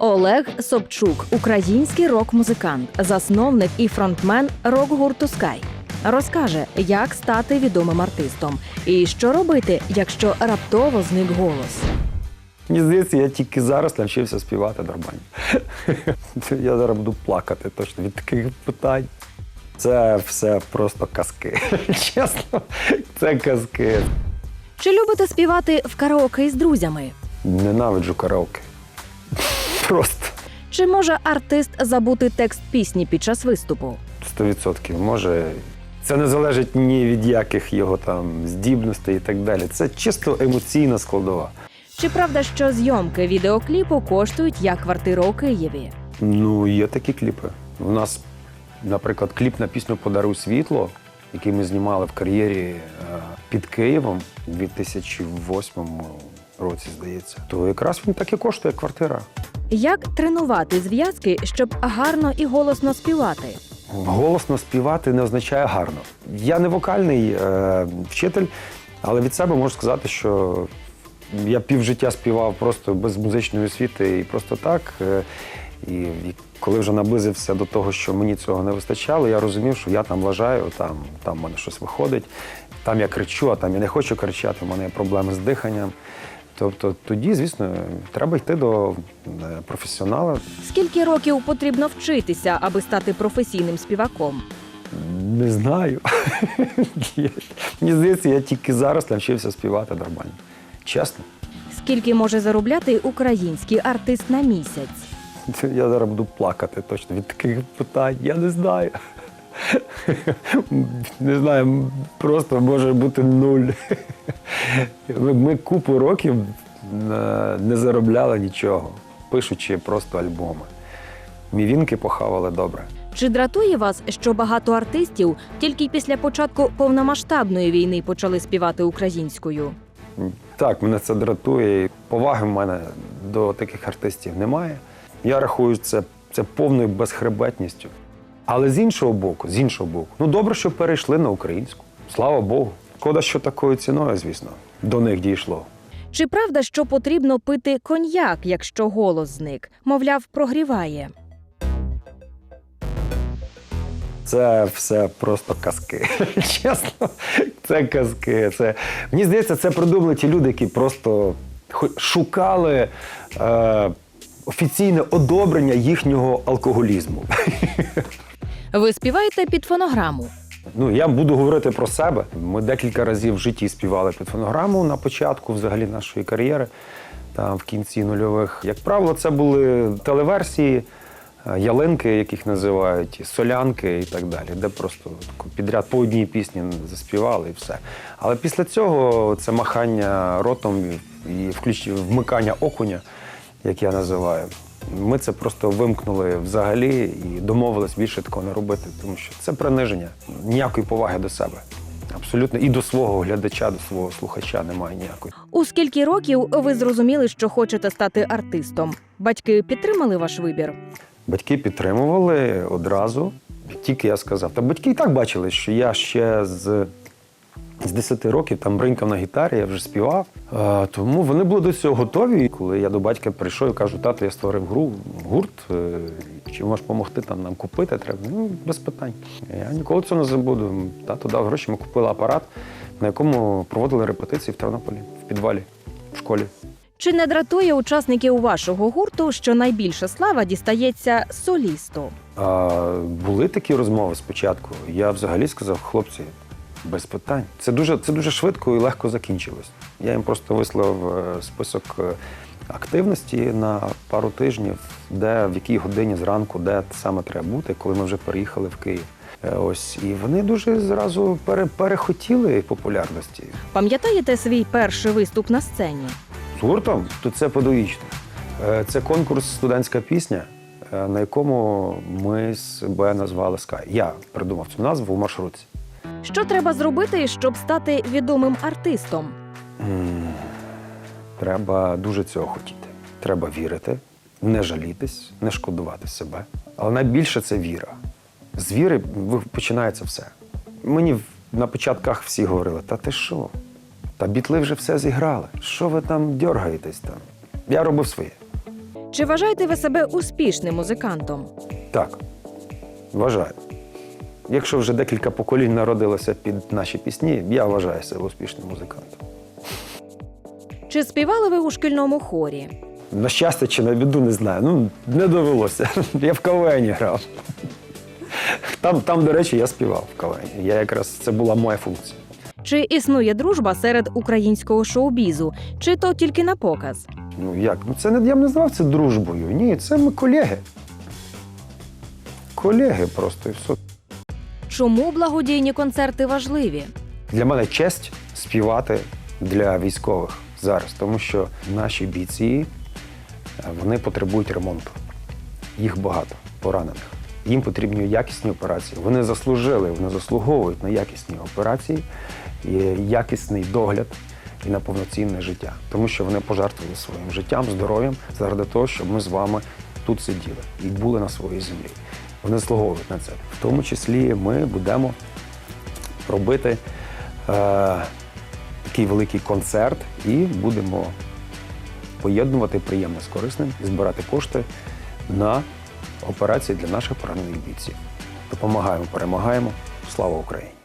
Олег Собчук, український рок-музикант, засновник і фронтмен рок-гурту Скай. Розкаже, як стати відомим артистом і що робити, якщо раптово зник голос. Мені здається, я тільки зараз навчився співати нормально. Я зараз буду плакати точно від таких питань. Це все просто казки. Чесно, це казки. Чи любите співати в караоке із друзями? Ненавиджу караоке. Просто Чи може артист забути текст пісні під час виступу? 100%. Може, це не залежить ні від яких його там здібностей і так далі. Це чисто емоційна складова. Чи правда, що зйомки відеокліпу коштують як квартира у Києві? Ну, є такі кліпи. У нас, наприклад, кліп на пісню Подаруй світло, який ми знімали в кар'єрі е, під Києвом у 2008 році, здається. То якраз він так і коштує квартира. Як тренувати зв'язки, щоб гарно і голосно співати? Голосно співати не означає гарно. Я не вокальний е, вчитель, але від себе можу сказати, що я півжиття співав просто без музичної освіти і просто так. Е, і, і коли вже наблизився до того, що мені цього не вистачало, я розумів, що я там лажаю, там, там в мене щось виходить, там я кричу, а там я не хочу кричати, у мене є проблеми з диханням. Тобто тоді, звісно, треба йти до е, професіонала, Скільки років потрібно вчитися, аби стати професійним співаком? Не знаю. Мені здається, я тільки зараз навчився співати нормально. Чесно. Скільки може заробляти український артист на місяць? Я зараз буду плакати точно від таких питань. Я не знаю. Не знаю, просто може бути нуль. Ми, купу років е, не заробляли нічого, пишучи просто альбоми. Мівінки похавали добре. Чи дратує вас, що багато артистів тільки після початку повномасштабної війни почали співати українською? Так, мене це дратує. Поваги в мене до таких артистів немає. Я рахую це, це повною безхребетністю. Але з іншого боку, з іншого боку, ну добре, що перейшли на українську. Слава Богу. Шкода, що такою ціною, звісно, до них дійшло. Чи правда, що потрібно пити коньяк, якщо голос зник? Мовляв, прогріває. Це все просто казки. Чесно, це казки. Це... Мені здається, це придумали ті люди, які просто шукали е, офіційне одобрення їхнього алкоголізму. Ви співаєте під фонограму. Ну, я буду говорити про себе. Ми декілька разів в житті співали під фонограму на початку взагалі нашої кар'єри, там в кінці нульових. Як правило, це були телеверсії, е, ялинки, яких називають, солянки і так далі, де просто підряд по одній пісні заспівали і все. Але після цього це махання ротом і включ... вмикання окуня, як я називаю. Ми це просто вимкнули взагалі і домовились більше такого не робити, тому що це приниження, ніякої поваги до себе. Абсолютно і до свого глядача, до свого слухача немає ніякої. У скільки років ви зрозуміли, що хочете стати артистом? Батьки підтримали ваш вибір? Батьки підтримували одразу, тільки я сказав. Та батьки і так бачили, що я ще з, з 10 років там бринькав на гітарі, я вже співав. А, тому вони були до цього готові. Коли я до батька прийшов і кажу, тато, я створив гру, гурт, е, чи можеш допомогти там нам купити треба? Ну, без питань. Я ніколи цього не забуду. Тато дав гроші, ми купили апарат, на якому проводили репетиції в Тернополі, в підвалі, в школі. Чи не дратує учасників вашого гурту, що найбільша слава дістається солісту? А, були такі розмови спочатку. Я взагалі сказав, хлопці, без питань. Це дуже, це дуже швидко і легко закінчилось. Я їм просто вислав е, список е, активності на пару тижнів, де в якій годині зранку, де саме треба бути, коли ми вже переїхали в Київ. Е, Ось і вони дуже зразу пере, перехотіли популярності. Пам'ятаєте свій перший виступ на сцені? З гуртом то це педагогічно. Е, Це конкурс студентська пісня, на якому ми себе назвали Sky. Я придумав цю назву в маршрутці. Що треба зробити, щоб стати відомим артистом? М, Треба дуже цього хотіти. Треба вірити, не жалітись, не шкодувати себе. Але найбільше це віра. З віри ви- починається все. Мені в- на початках всі говорили: та ти що? Та бітли вже все зіграли. Що ви там дергаєтесь там? Я робив своє. Чи вважаєте ви себе успішним музикантом? Так, вважаю. Якщо вже декілька поколінь народилося під наші пісні, я вважаю себе успішним музикантом. Чи співали ви у шкільному хорі? На щастя чи на біду, не знаю. Ну, не довелося. Я в КВН грав. Там, там, до речі, я співав в КВН. Я якраз це була моя функція. Чи існує дружба серед українського шоу-бізу, чи то тільки на показ? Ну як? Ну це не я б не назвав це дружбою. Ні, це ми колеги. Колеги просто і все. Чому благодійні концерти важливі? Для мене честь співати для військових зараз, тому що наші бійці е, вони потребують ремонту. Їх багато поранених. Їм потрібні якісні операції. Вони заслужили, вони заслуговують на якісні операції, і якісний догляд і на повноцінне життя, тому що вони пожертвували своїм життям, здоров'ям заради того, щоб ми з вами тут сиділи і були на своїй землі. Вони заслуговують на це. В тому числі ми будемо робити е, такий великий концерт і будемо поєднувати приємне з корисним і збирати кошти на операції для наших поранених бійців. Допомагаємо, перемагаємо. Слава Україні!